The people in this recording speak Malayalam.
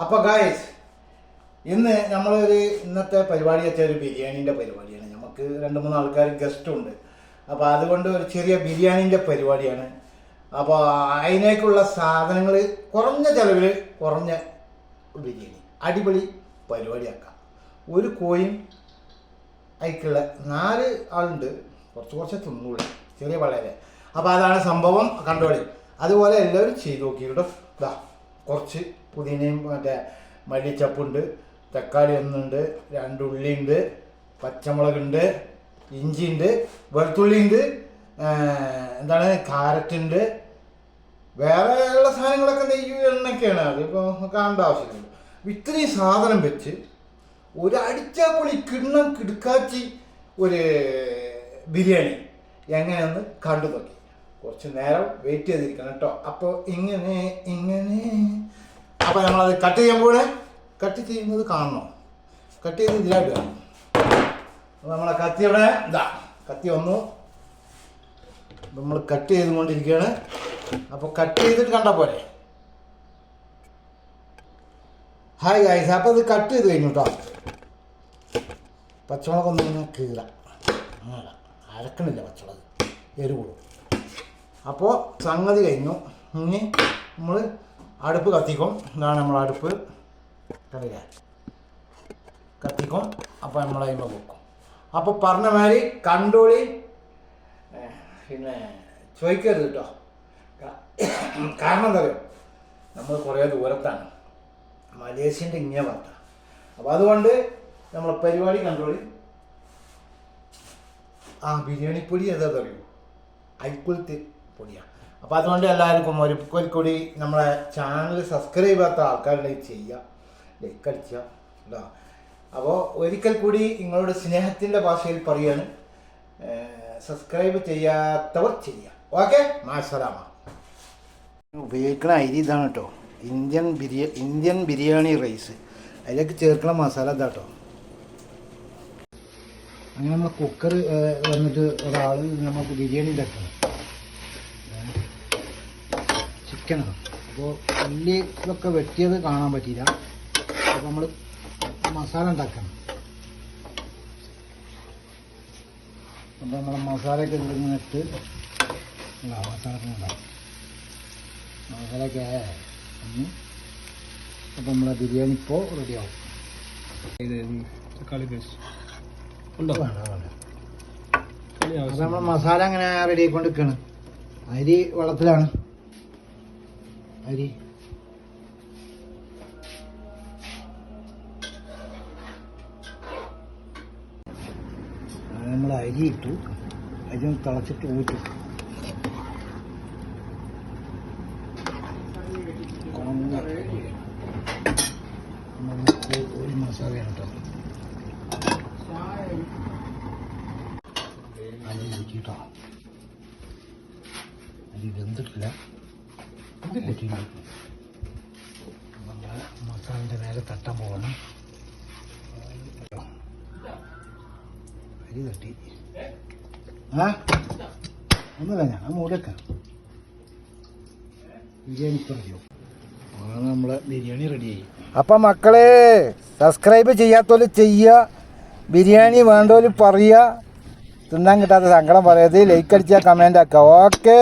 അപ്പൊ ഗായസ് ഇന്ന് നമ്മളൊരു ഇന്നത്തെ പരിപാടി വെച്ചാൽ ഒരു ബിരിയാണീന്റെ പരിപാടിയാണ്. നമുക്ക് രണ്ട് മൂന്ന് ആൾക്കാർ ഗസ്റ്റ് ഉണ്ട്. അപ്പോൾ അതുകൊണ്ട് ഒരു ചെറിയ ബിരിയാണീന്റെ പരിപാടിയാണ്. അപ്പോൾ അതിനേക്കുള്ള സാധനങ്ങൾ കുറഞ്ഞ ചിലവിൽ കുറഞ്ഞ ബിരിയാണി അടിപൊളി പരിപാടിയാക്കാം. ഒരു കോയിൻ അതിക്കുള്ള നാല് ആളുണ്ട്. കുറച്ച് കുറച്ച് തിന്നൂടെ ചെറിയ വളരെ അപ്പോൾ അതാണ് സംഭവം. കണ്ടോളി. അതുപോലെ എല്ലാവരും ചെയ്തു നോക്കി കേട്ടോ ഇതാ കുറച്ച് പുതിനയും മറ്റേ മല്ലിച്ചപ്പുണ്ട് തക്കാളി ഒന്നുണ്ട് രണ്ട് ഉള്ളിയുണ്ട് പച്ചമുളകുണ്ട് ഇഞ്ചിയുണ്ട് വെളുത്തുള്ളിയുണ്ട് എന്താണ് കാരറ്റുണ്ട്. വേറെ ഉള്ള സാധനങ്ങളൊക്കെ നെയ്യ് എണ്ണൊക്കെയാണ് അതിപ്പോൾ കാണേണ്ട ആവശ്യമില്ല. ഇത്രയും സാധനം വെച്ച് ഒരു അടിച്ചാപ്പൊളി കിണ്ണം കിടുക്കാച്ചി ഒരു ബിരിയാണി എങ്ങനെയെന്ന് കണ്ടു നോക്കി. കുറച്ച് നേരം വെയിറ്റ് ചെയ്തിരിക്കണം കേട്ടോ. അപ്പോൾ ഇങ്ങനെ ഇങ്ങനെ അപ്പോൾ നമ്മളത് കട്ട് ചെയ്യുമ്പോൾ കട്ട് ചെയ്യുന്നത് കാണണം? കട്ട് ചെയ്ത് ഇതിലായിട്ട് കാണും. അപ്പോൾ നമ്മളെ കത്തിയുടെ ഇതാ കത്തി വന്നു. നമ്മൾ കട്ട് ചെയ്തുകൊണ്ടിരിക്കുകയാണ്. അപ്പോൾ കട്ട് ചെയ്തിട്ട് കണ്ട പോലെ ഹായ് ഗായ്സ് അപ്പോൾ ഇത് കട്ട് ചെയ്ത് കഴിഞ്ഞു കേട്ടോ പച്ചമുളകൊന്നും ഇങ്ങനെ കീറ. അങ്ങനെ അരക്കണില്ല പച്ചമുളക്. എരിവുള്ളൂ. അപ്പോൾ സംഗതി കഴിഞ്ഞു. ഇനി നമ്മൾ അടുപ്പ് കത്തിക്കും. ഇതാണ് നമ്മൾ അടുപ്പ്. കണ്ടില്ലേ? കത്തിക്കും. അപ്പോൾ നമ്മൾ അതിന്റെ വെക്കും. അപ്പോൾ പറഞ്ഞ മാതിരി കണ്ടോളി പിന്നെ ചോദിക്കരുത് കേട്ടോ. കാരണം എന്താ പറയുക നമ്മൾ കുറേ ദൂരത്താണ്. മലേഷ്യന്റെ ഇങ്ങനെ ഭാഗത്താണ് അപ്പോൾ അതുകൊണ്ട് നമ്മൾ പരിപാടി കണ്ടോളി ആ ബിരിയാണി പൊടി ഏതാ അറിയൂ? അരിക്കുലത്തെ പൊടിയാണ് അപ്പോൾ അതുകൊണ്ട് എല്ലാവർക്കും ഒരു കൂടി നമ്മളെ ചാനൽ സബ്സ്ക്രൈബ് ചെയ്യാത്ത ആൾക്കാരുണ്ടെങ്കിൽ ചെയ്യുക ലൈക്ക് അടിക്കുക അപ്പോൾ ഒരിക്കൽ കൂടി നിങ്ങളോട് സ്നേഹത്തിന്റെ ഭാഷയിൽ പറയാണ്. സബ്സ്ക്രൈബ് ചെയ്യാത്തവർ ചെയ്യുക ഓക്കെ മാസലാമ ഉപയോഗിക്കണ അരി ഇതാണ് കേട്ടോ ഇന്ത്യൻ ബിരിയ ഇന്ത്യൻ ബിരിയാണി റൈസ് അതിലേക്ക് ചേർക്കണ മസാല ഇതാ കേട്ടോ അങ്ങനെ നമ്മൾ കുക്കർ വന്നിട്ട് ഒരാൾ നമുക്ക് ബിരിയാണി ഉണ്ടാക്കണം ചിക്കനാണ് അപ്പോൾ ഉള്ളി ഇതൊക്കെ വെട്ടിയത് കാണാൻ പറ്റിയില്ല. അപ്പോൾ നമ്മൾ മസാല ഉണ്ടാക്കണം. അപ്പോൾ നമ്മൾ മസാലയൊക്കെ ഇല്ല, മസാല ഉണ്ടാവും മസാലയൊക്കെ ഒന്ന് അപ്പോൾ നമ്മളെ ബിരിയാണി ഇപ്പോൾ റെഡിയാവും തക്കാളി പേസ്റ്റ് ഉണ്ടോ? വേണ്ട വേണ്ട. തക്കാളി നമ്മൾ മസാല അങ്ങനെ റെഡി ആയിക്കൊണ്ട് നിൽക്കുകയാണ് അരി വെള്ളത്തിലാണ്. അരി. നമ്മൾ അരി ഇട്ടു. അരി ഒന്ന് തിളച്ചിട്ട് ഊറ്റി. നമുക്ക് ഒരു മസാലയാണ് കേട്ടോ. അരി ഊറ്റിട്ടോ അരി വെന്തിട്ടില്ല. മസാലന്റെ മേലെ തട്ടാൻ പോകണം അരി തട്ടി. ആ? ഒന്നുമില്ല ഞാൻ മൂടക്കാം ബിരിയാണി ഇപ്പം റെഡിയാവും അങ്ങനെ നമ്മളെ ബിരിയാണി റെഡിയായി അപ്പം മക്കളെ സബ്സ്ക്രൈബ് ചെയ്യാത്തോൽ ചെയ്യുക ബിരിയാണി വേണ്ടോൽ പറയുക തിന്നാൻ കിട്ടാത്ത സങ്കടം പറയരുത്. ലൈക്ക് അടിച്ചാൽ കമന്റ് ആക്കുക ഓക്കേ